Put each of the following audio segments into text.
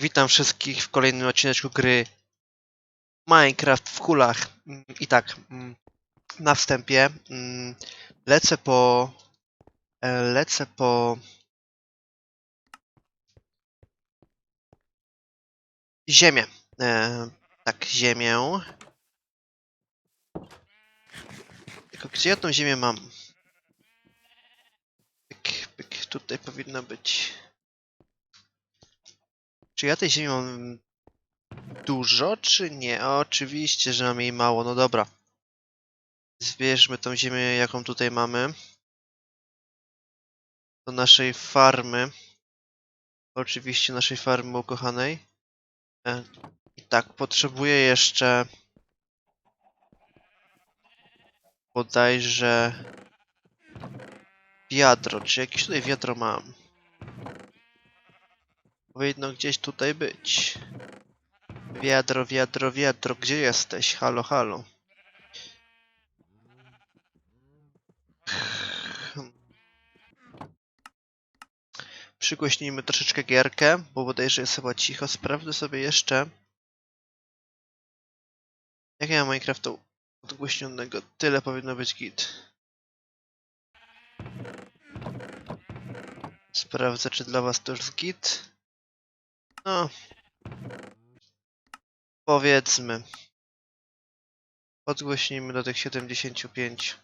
Witam wszystkich w kolejnym odcineczku gry Minecraft w kulach. I tak, mm, na wstępie mm, lecę po... e, Lecę po... Ziemię. E, tak, ziemię. Tylko gdzie ja tą ziemię mam? Pyk, pyk, tutaj powinno być... Czy ja tej ziemi mam dużo, czy nie? Oczywiście, że mam jej mało. No dobra. Zbierzmy tą ziemię, jaką tutaj mamy. Do naszej farmy. Oczywiście naszej farmy ukochanej. E, tak, potrzebuję jeszcze bodajże wiadro. Czy jakieś tutaj wiadro mam? Powinno gdzieś tutaj być. Wiadro, wiadro, wiadro, gdzie jesteś? Halo, halo. Przygłośnijmy troszeczkę gierkę, bo bodajże jest chyba cicho. Sprawdzę sobie jeszcze. Jak ja mam Minecrafta odgłośnionego? Tyle powinno być git. Sprawdzę, czy dla was to już jest git. No. Powiedzmy. Podgłośnijmy do tych 75.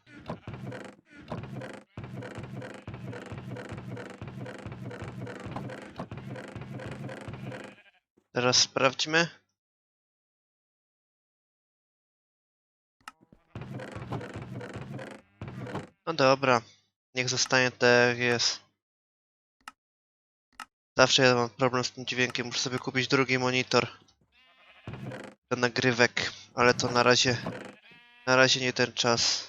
Teraz sprawdźmy. No dobra. Niech zostanie tak jest. Zawsze ja mam problem z tym dźwiękiem. Muszę sobie kupić drugi monitor. Do nagrywek, ale to na razie. Na razie nie ten czas.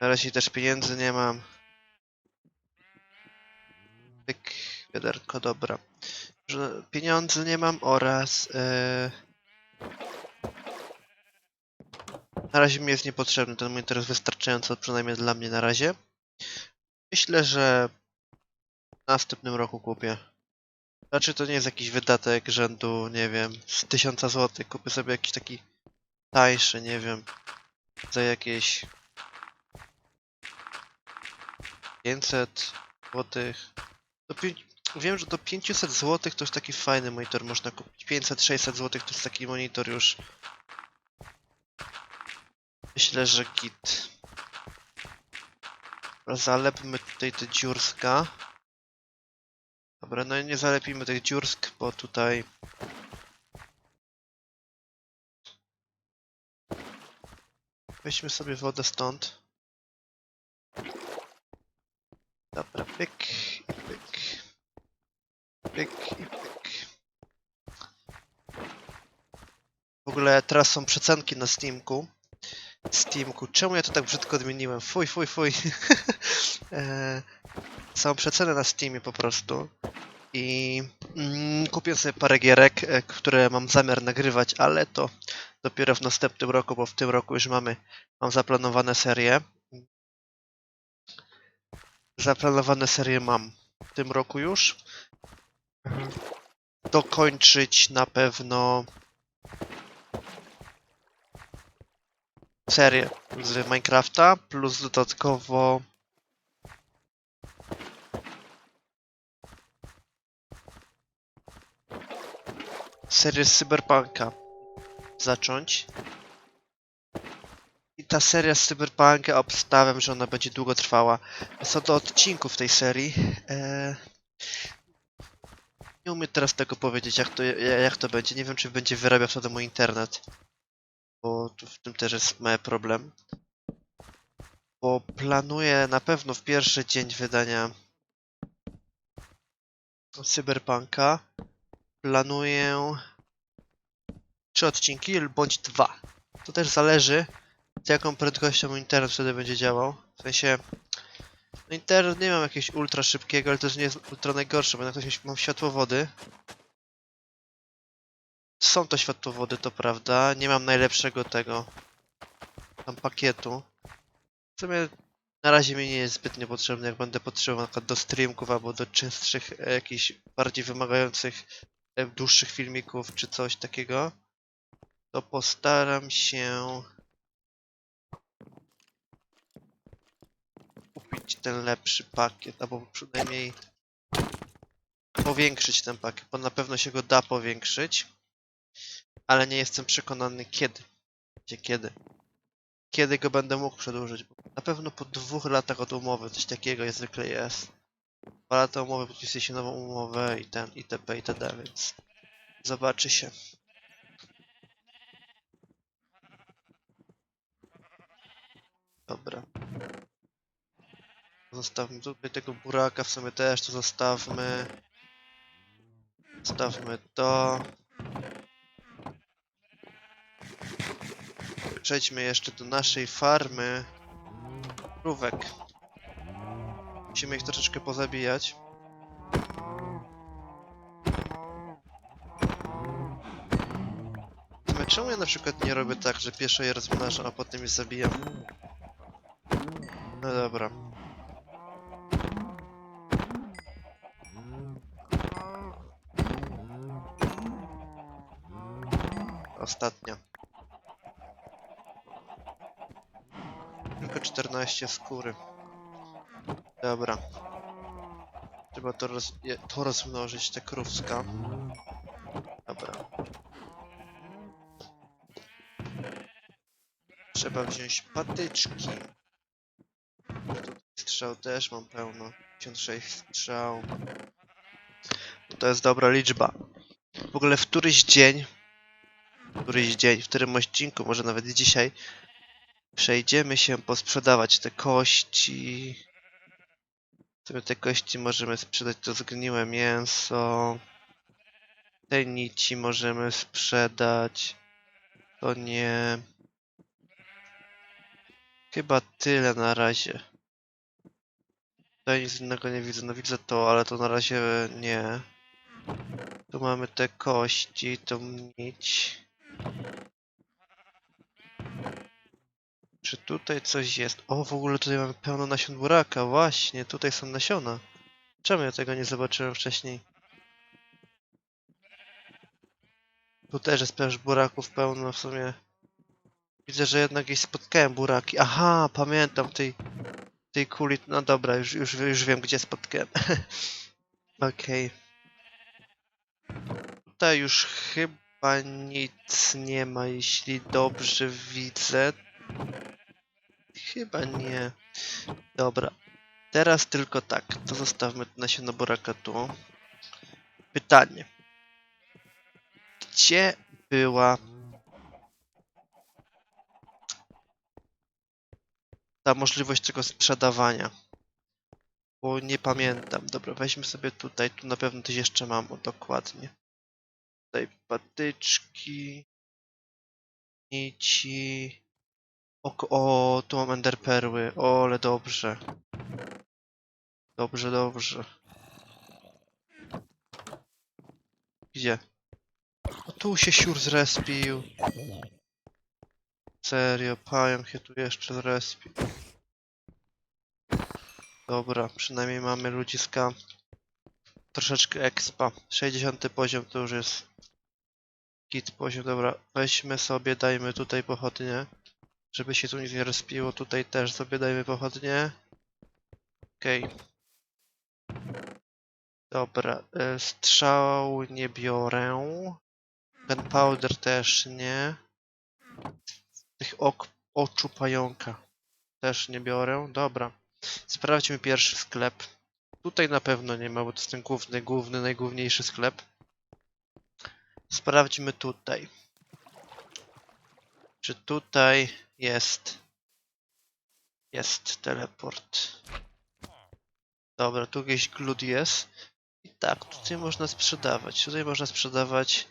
Na razie też pieniędzy nie mam. Pyk, wiaderko, dobra. Pieniądze nie mam oraz. e, Na razie mi jest niepotrzebny. Ten monitor jest wystarczająco, przynajmniej dla mnie na razie. Myślę, że w następnym roku kupię. Znaczy to nie jest jakiś wydatek rzędu, nie wiem, z 1000 zł. Kupię sobie jakiś taki tańszy, nie wiem, za jakieś 500 zł. Wiem, że do 500 zł to już taki fajny monitor można kupić. 500-600 zł to jest taki monitor już. Myślę, że git. Zalepmy tutaj te dziurska. Dobra, no i nie zalepimy tych dziursk, bo tutaj... Weźmy sobie wodę stąd. Dobra, pyk pyk. Pyk i pyk. W ogóle teraz są przecenki na Steamku. Steamku, czemu ja to tak brzydko odmieniłem? Fuj, fuj, fuj. Eee, są przeceny na Steamie po prostu. I mm, kupię sobie parę gierek, e, które mam zamiar nagrywać, ale to dopiero w następnym roku, bo w tym roku już mamy, mam zaplanowane serie. Zaplanowane serie mam w tym roku już. Dokończyć na pewno serię z Minecrafta, plus dodatkowo serię z Cyberpunka zacząć. I ta seria z Cyberpunka obstawiam, że ona będzie długo trwała. Co do odcinków tej serii, e... nie umiem teraz tego powiedzieć, jak to, jak to będzie. Nie wiem, czy będzie wyrabiał wtedy mój internet. Bo tu w tym też jest mały problem. Bo planuję na pewno w pierwszy dzień wydania Cyberpunka planuję trzy odcinki bądź dwa. To też zależy z jaką prędkością internet wtedy będzie działał. W sensie no internet nie mam jakiegoś ultra szybkiego, ale też nie jest ultra najgorszy, bo jednak ktoś mam światłowody. Są to światłowody, to prawda. Nie mam najlepszego tego tam pakietu. W sumie na razie mi nie jest zbytnio potrzebny, jak będę potrzebował na do streamków albo do częstszych, e, jakichś bardziej wymagających e, dłuższych filmików czy coś takiego, to postaram się kupić ten lepszy pakiet, albo przynajmniej powiększyć ten pakiet, bo na pewno się go da powiększyć, ale nie jestem przekonany kiedy. Gdzie kiedy. Kiedy go będę mógł przedłużyć. Bo na pewno po dwóch latach od umowy, coś takiego jest zwykle jest. Dwa lata umowy, podpisuje się nową umowę i ten, itp. itd. Więc zobaczy się. Dobra. Zostawmy tutaj tego buraka, w sumie też to zostawmy. Zostawmy to. Przejdźmy jeszcze do naszej farmy krówek. Musimy ich troszeczkę pozabijać. Czemu ja na przykład nie robię tak, że pierwsze je rozmnażam, a potem je zabijam? No dobra. Ostatnia. Tylko 14 skóry. Dobra. Trzeba to, roz, to rozmnożyć, te krówska. Dobra. Trzeba wziąć patyczki. Strzał też mam pełno. 56 strzał. To jest dobra liczba. W ogóle w któryś dzień, któryś dzień, w którym odcinku, może nawet dzisiaj, przejdziemy się posprzedawać te kości. Te kości możemy sprzedać, to zgniłe mięso. Te nici możemy sprzedać. To nie. Chyba tyle na razie. Tutaj nic innego nie widzę. No widzę to, ale to na razie nie. Tu mamy te kości, tą nić. Czy tutaj coś jest? O, w ogóle tutaj mamy pełno nasion buraka. Właśnie, tutaj są nasiona. Czemu ja tego nie zobaczyłem wcześniej? Tu też jest też buraków pełno w sumie. Widzę, że jednak gdzieś spotkałem buraki. Aha, pamiętam tej, tej kuli. No dobra, już, już, już wiem gdzie spotkałem. Okej. Tutaj już chyba nic nie ma, jeśli dobrze widzę. Chyba nie. Dobra. Teraz tylko tak. To zostawmy nasiona buraka tu. Pytanie. Gdzie była ta możliwość tego sprzedawania? Bo nie pamiętam. Dobra, weźmy sobie tutaj. Tu na pewno coś jeszcze mam. O, dokładnie. Tutaj patyczki. Nici. O, o, tu mam enderperły. O, ale dobrze. Dobrze, dobrze. Gdzie? O, tu się siur zrespił. Serio, pająk się tu jeszcze zrespił. Dobra, przynajmniej mamy ludziska. Troszeczkę expa. 60 poziom to już jest git poziom. Dobra, weźmy sobie, dajmy tutaj pochodnie. Żeby się tu nic nie rozpiło, tutaj też sobie dajmy pochodnie. Okej. Dobra, e, strzał nie biorę. Gunpowder też nie. Tych ok, oczu pająka też nie biorę. Dobra. Sprawdźmy pierwszy sklep. Tutaj na pewno nie ma, bo to jest ten główny, główny, najgłówniejszy sklep. Sprawdźmy tutaj. Czy tutaj jest. Jest teleport. Dobra, tu gdzieś glut jest. I tak, tutaj można sprzedawać. Tutaj można sprzedawać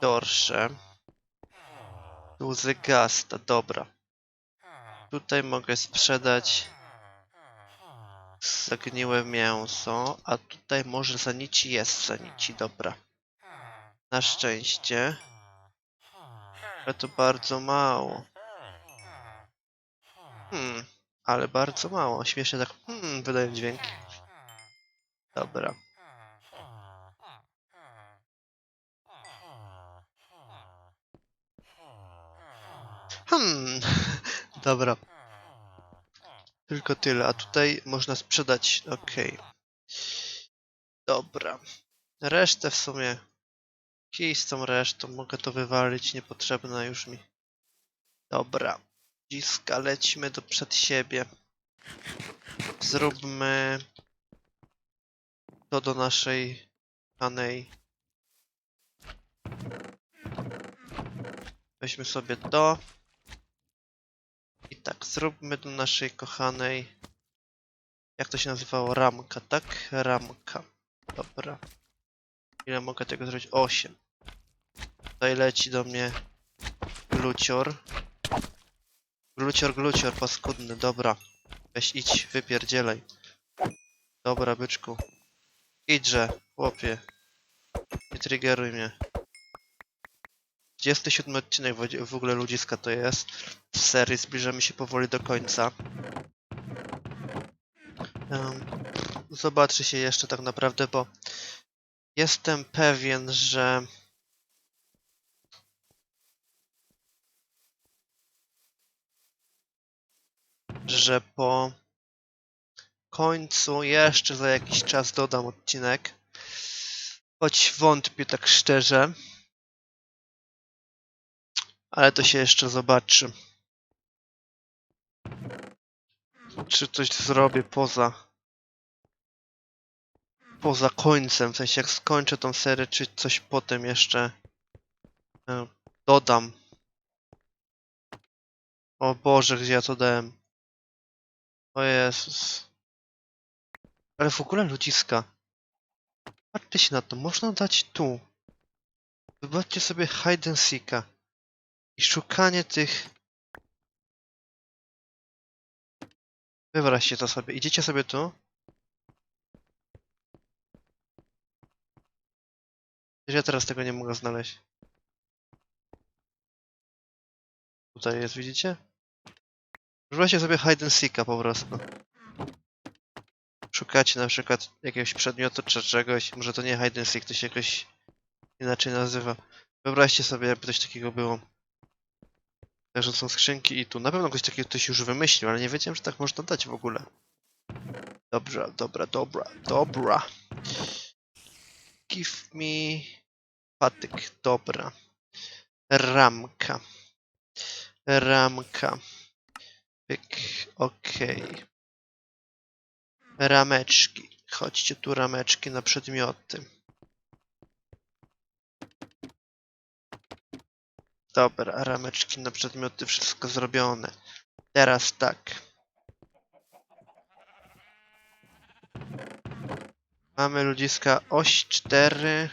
dorsze. Łzy gasta, dobra. Tutaj mogę sprzedać zagniłe mięso, a tutaj może za nici jest za nici, dobra. Na szczęście. Ale to bardzo mało. Hmm, ale bardzo mało. Śmiesznie tak hmm, wydają dźwięki. Dobra. Hmm, dobra. Tylko tyle, a tutaj można sprzedać, okej. Dobra. Resztę w sumie... Kij z tą resztą, mogę to wywalić, niepotrzebna już mi. Dobra. Dziska, lecimy do przed siebie. Zróbmy to do naszej panej. Weźmy sobie to. Tak, zróbmy do naszej kochanej. Jak to się nazywało? Ramka, tak? Ramka. Dobra. Ile mogę tego zrobić? 8. Tutaj leci do mnie glucior. Glucior, glucior, paskudny, dobra. Weź idź, wypierdzielaj. Dobra, byczku. Idźże, chłopie. Nie triggeruj mnie. 27 odcinek w, ogóle ludziska to jest. W serii zbliżamy się powoli do końca. Zobaczy się jeszcze tak naprawdę, bo jestem pewien, że że po końcu jeszcze za jakiś czas dodam odcinek. Choć wątpię tak szczerze. Ale to się jeszcze zobaczy. Czy coś zrobię poza poza końcem, w sensie jak skończę tą serię, czy coś potem jeszcze e, dodam. O Boże, gdzie ja to dałem? O Jezus. Ale w ogóle ludziska. Patrzcie się na to, można dać tu. Zobaczcie sobie hide and seeka. I szukanie tych... Wyobraźcie to sobie. Idziecie sobie tu. Ja teraz tego nie mogę znaleźć. Tutaj jest, widzicie? Używacie sobie hide and seeka po prostu. Szukacie na przykład jakiegoś przedmiotu czy czegoś. Może to nie hide and seek, to się jakoś inaczej nazywa. Wyobraźcie sobie, jakby coś takiego było. Także są skrzynki i tu. Na pewno ktoś takiego ktoś już wymyślił, ale nie wiedziałem, że tak można dać w ogóle. Dobra, dobra, dobra, dobra. Give me patyk, dobra. Ramka. Ramka. Pyk, okej. Rameczki. Chodźcie tu rameczki na przedmioty. Dobra, rameczki na przedmioty, wszystko zrobione. Teraz tak. Mamy ludziska oś 4.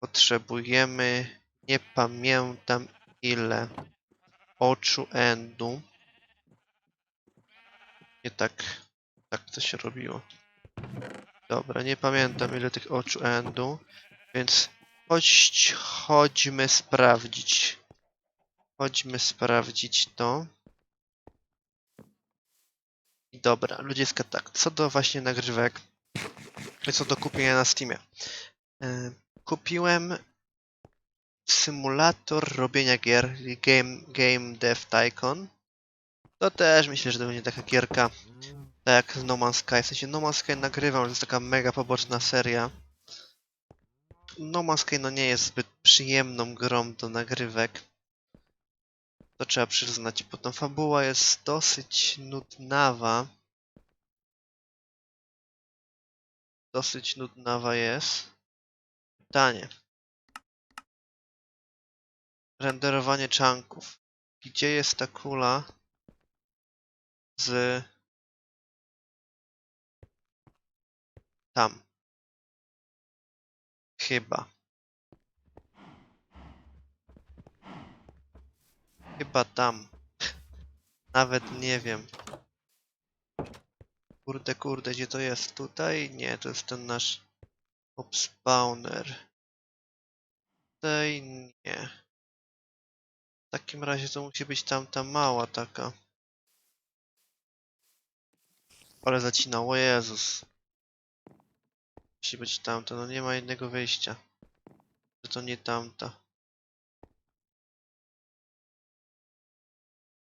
Potrzebujemy, nie pamiętam ile, oczu endu. Nie tak, tak to się robiło. Dobra, nie pamiętam ile tych oczu endu, więc chodź, chodźmy sprawdzić. Chodźmy sprawdzić to. Dobra, ludziska tak, co do właśnie nagrywek, co do kupienia na Steamie. E, Kupiłem symulator robienia gier, Game, game Dev Tycoon. To też myślę, że to będzie taka gierka, tak jak No Man's Sky. W sensie No Man's Sky nagrywam, że to jest taka mega poboczna seria. No Man's Sky no nie jest zbyt przyjemną grą do nagrywek. To trzeba przyznać, ta fabuła jest dosyć nudnawa. Dosyć nudnawa jest. Pytanie. Renderowanie czanków. Gdzie jest ta kula z tam? Chyba. Chyba tam. Nawet nie wiem. Kurde, kurde, gdzie to jest? Tutaj? Nie, to jest ten nasz pop spawner. Tutaj nie. W takim razie to musi być tamta mała taka. Ale zacinało, Jezus. Musi być tamta, no nie ma innego wyjścia. Że to nie tamta.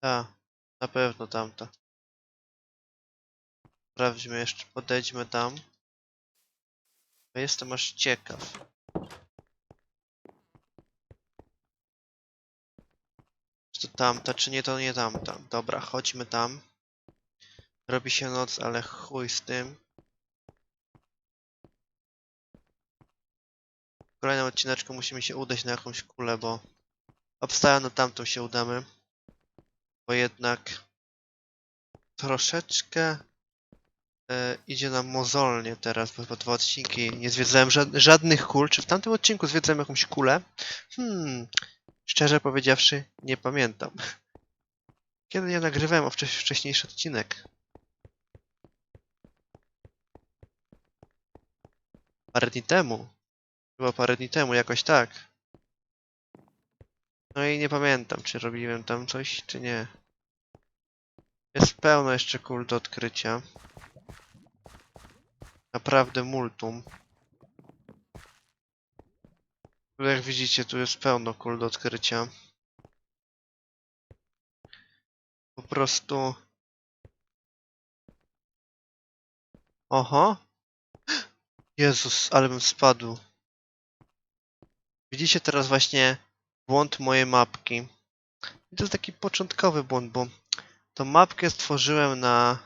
Ta, na pewno tamta. Sprawdźmy jeszcze, podejdźmy tam. Bo jestem aż ciekaw. Czy to tamta, czy nie to nie tamta. Dobra, chodźmy tam. Robi się noc, ale chuj z tym. Kolejnym odcineczku musimy się udać na jakąś kulę, bo obstawiam na tamtą się udamy. Bo jednak troszeczkę e, idzie nam mozolnie teraz, bo po dwa odcinki nie zwiedzałem ża- żadnych kul. Czy w tamtym odcinku zwiedzałem jakąś kulę? Hmm, szczerze powiedziawszy, nie pamiętam. Kiedy ja nagrywałem o wcześ- wcześniejszy odcinek? Parę dni temu. Chyba parę dni temu, jakoś tak. No i nie pamiętam, czy robiłem tam coś, czy nie. Jest pełno jeszcze kul do odkrycia. Naprawdę multum. Tu Jak widzicie, tu jest pełno kul do odkrycia. Po prostu... Oho! Jezus, ale bym spadł. Widzicie teraz właśnie błąd mojej mapki. I to jest taki początkowy błąd, bo tą mapkę stworzyłem na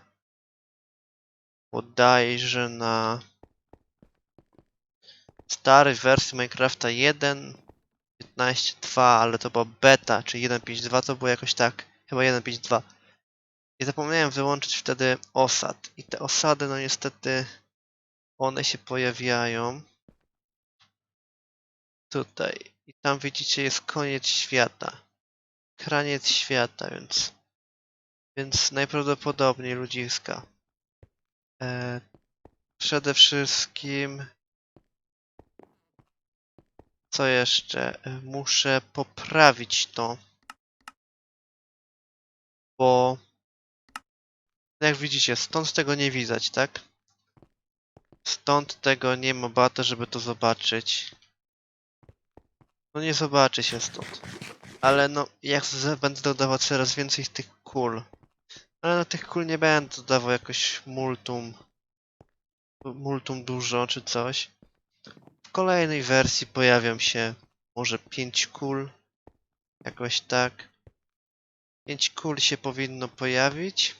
bodajże na starej wersji Minecrafta 1.15.2, ale to była beta, czy 1.5.2 to było jakoś tak, chyba 1.5.2. I zapomniałem wyłączyć wtedy osad. I te osady, no niestety, one się pojawiają tutaj. I tam widzicie jest koniec świata. Kraniec świata, więc więc najprawdopodobniej ludziska. E, przede wszystkim co jeszcze? E, Muszę poprawić to. Bo jak widzicie, stąd tego nie widać, tak? Stąd tego nie ma bata, żeby to zobaczyć. No nie zobaczy się stąd. Ale no, jak będę dodawał coraz więcej tych kul. Ale na tych kul nie będę dodawał jakoś multum. Multum dużo czy coś. W kolejnej wersji pojawią się może 5 kul. Jakoś tak. 5 kul się powinno pojawić.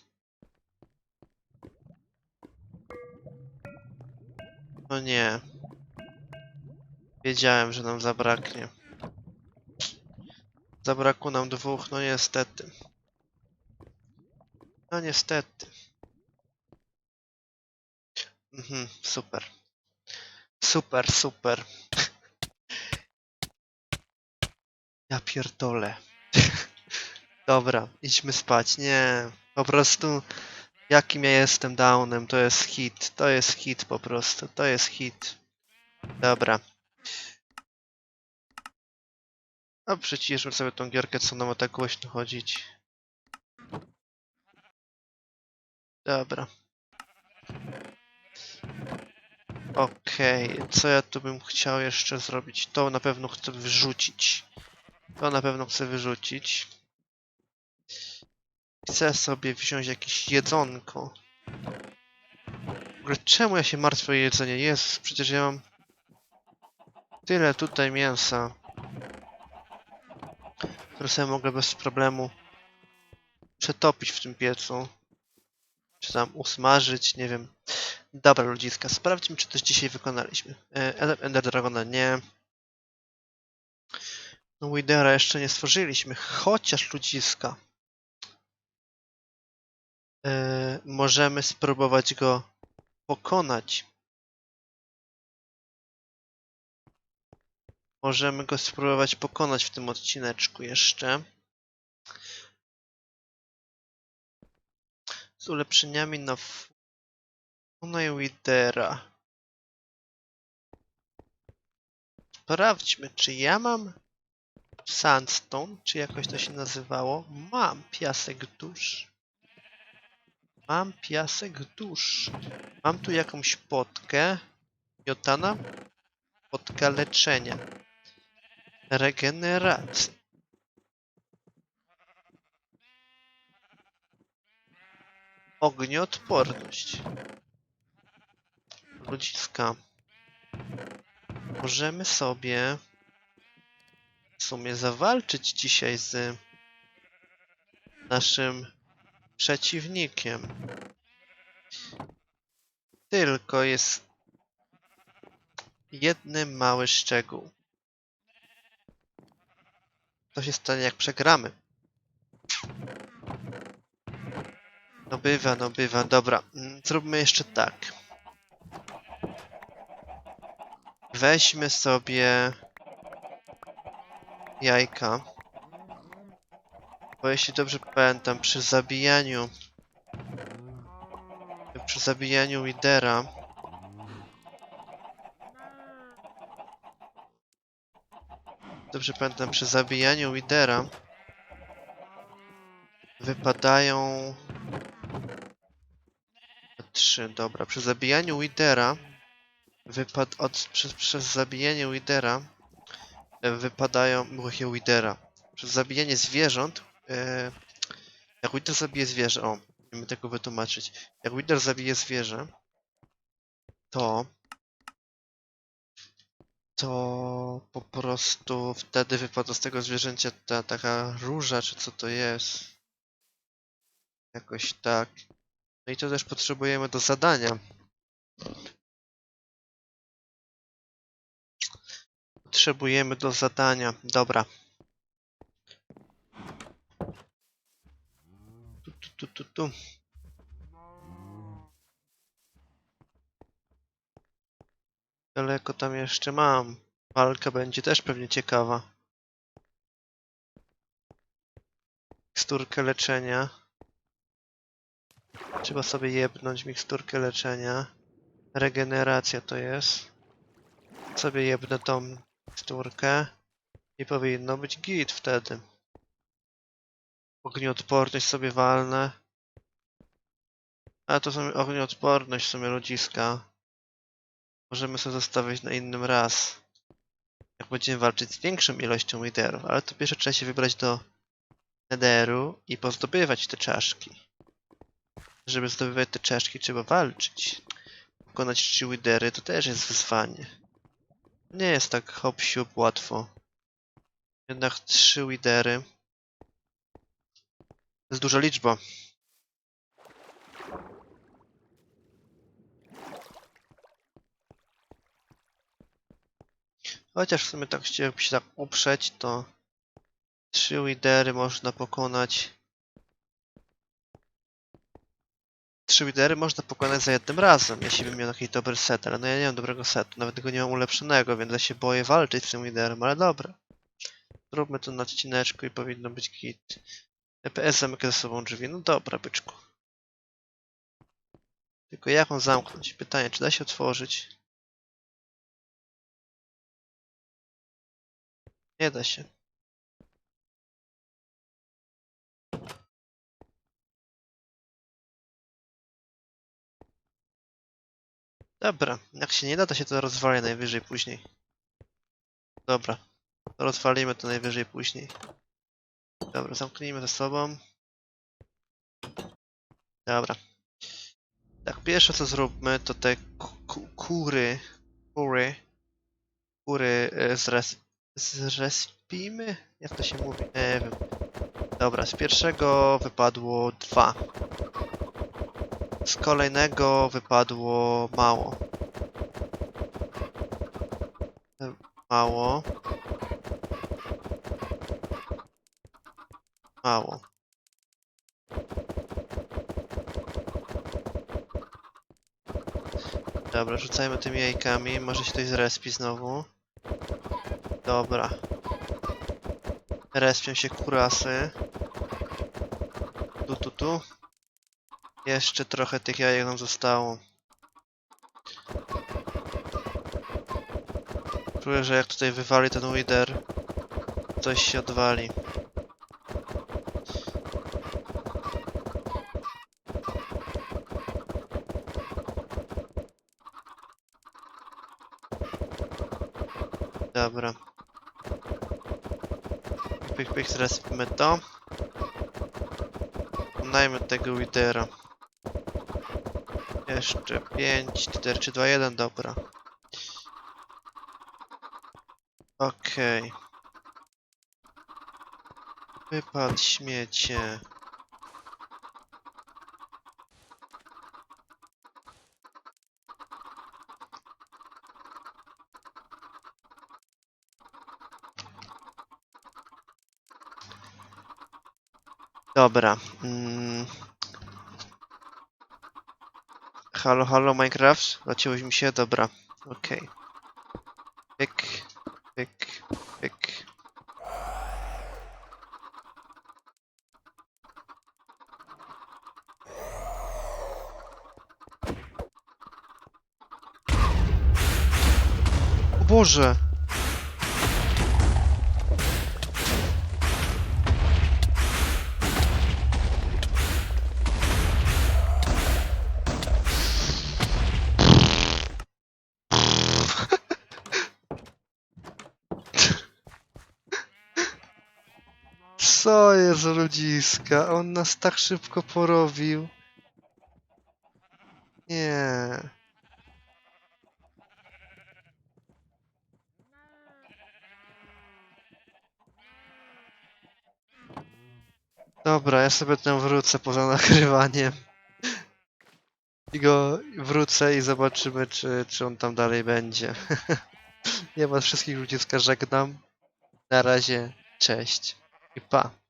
No nie. Wiedziałem, że nam zabraknie. Zabrakło nam dwóch, no niestety. No niestety. Mhm, super. Super, super. Ja pierdolę. Dobra, idźmy spać. Nie, po prostu jakim ja jestem downem, to jest hit. To jest hit po prostu, to jest hit. Dobra. A przyciszmy sobie tą gierkę, co nam tak głośno chodzić. Dobra. Okej, co ja tu bym chciał jeszcze zrobić? To na pewno chcę wyrzucić. To na pewno chcę wyrzucić. Chcę sobie wziąć jakieś jedzonko. W ogóle czemu ja się martwię o jedzenie? Jest, przecież ja mam tyle tutaj mięsa, które sobie mogę bez problemu przetopić w tym piecu. Czy tam usmażyć, nie wiem. Dobra, ludziska, sprawdźmy, czy coś dzisiaj wykonaliśmy. E, Ender- Dragona nie. No Widera jeszcze nie stworzyliśmy, chociaż ludziska. E, możemy spróbować go pokonać. Możemy go spróbować pokonać w tym odcineczku jeszcze. Z ulepszeniami na Funa i Widera. Sprawdźmy, czy ja mam sandstone, czy jakoś to się nazywało. Mam piasek dusz. Mam piasek dusz. Mam tu jakąś potkę. Jotana? Potka leczenia. Regeneracji. Ognioodporność. Ludziska. Możemy sobie w sumie zawalczyć dzisiaj z naszym przeciwnikiem. Tylko jest jeden mały szczegół. Co się stanie, jak przegramy? No bywa, no bywa. Dobra, mm, zróbmy jeszcze tak. Weźmy sobie jajka. Bo jeśli dobrze pamiętam, przy zabijaniu przy zabijaniu lidera dobrze pamiętam, przy zabijaniu lidera wypadają trzy, dobra, przy zabijaniu lidera wypad od, przez, przez zabijanie lidera e, wypadają, lidera, przez zabijanie zwierząt e, jak Wither zabije zwierzę, o, musimy tego wytłumaczyć. Jak Wither zabije zwierzę, to to po prostu wtedy wypada z tego zwierzęcia ta taka róża, czy co to jest. Jakoś tak. No i to też potrzebujemy do zadania. Potrzebujemy do zadania. Dobra. Tu, tu, tu, tu, tu. Daleko tam jeszcze mam. Walka będzie też pewnie ciekawa. Miksturkę leczenia. Trzeba sobie jebnąć miksturkę leczenia. Regeneracja to jest. Sobie jebnę tą miksturkę. I powinno być git wtedy. Ognioodporność sobie walnę. A to są ognioodporność w sumie ludziska. Możemy sobie zostawić na innym raz. Jak będziemy walczyć z większą ilością liderów, ale to pierwsze trzeba się wybrać do Nederu i pozdobywać te czaszki. Żeby zdobywać te czaszki trzeba walczyć. Pokonać trzy lidery to też jest wyzwanie. Nie jest tak hop siup łatwo. Jednak trzy lidery. To jest duża liczba. Chociaż w sumie tak chciałbym się tak uprzeć, to trzy lidery można pokonać. Trzy lidery można pokonać za jednym razem, jeśli bym miał taki dobry set, ale no ja nie mam dobrego setu, nawet go nie mam ulepszonego, więc ja się boję walczyć z tym liderem, ale dobra. Zróbmy to na odcineczku i powinno być git. EPS zamyka ze sobą drzwi, no dobra byczku. Tylko jak on zamknąć? Pytanie, czy da się otworzyć? Nie da się. Dobra, jak się nie da, to się to rozwali najwyżej później. Dobra, rozwalimy to najwyżej później. Dobra, zamknijmy ze sobą. Dobra. Tak, pierwsze co zróbmy, to te ku- ku- kury, kury, kury e, zres, zrespimy? Jak to się mówi? Nie wiem. Dobra, z pierwszego wypadło dwa. Z kolejnego wypadło mało. Mało. Mało. Dobra, rzucajmy tymi jajkami. Może się ktoś zrespi znowu. Dobra. Respią się kurasy. Tu, tu, tu. Jeszcze trochę tych jajek nam zostało. Czuję, że jak tutaj wywali ten Wither, coś się odwali. Dobra. Pyk, zrespimy to. Pokonajmy tego Withera. Jeszcze 5, 4, 3, 2, 1, dobra. Okej. Wypad śmiecie. Dobra. Mm. Halo, halo Minecraft? Zaciąłeś mi się? Dobra. Okej. Pyk, pyk, pyk. O Boże! Jest ludziska? On nas tak szybko porobił. Nie. Dobra, ja sobie tam wrócę poza nagrywaniem. I go wrócę i zobaczymy, czy, czy on tam dalej będzie. Ja was wszystkich ludziska żegnam. Na razie, cześć i pa.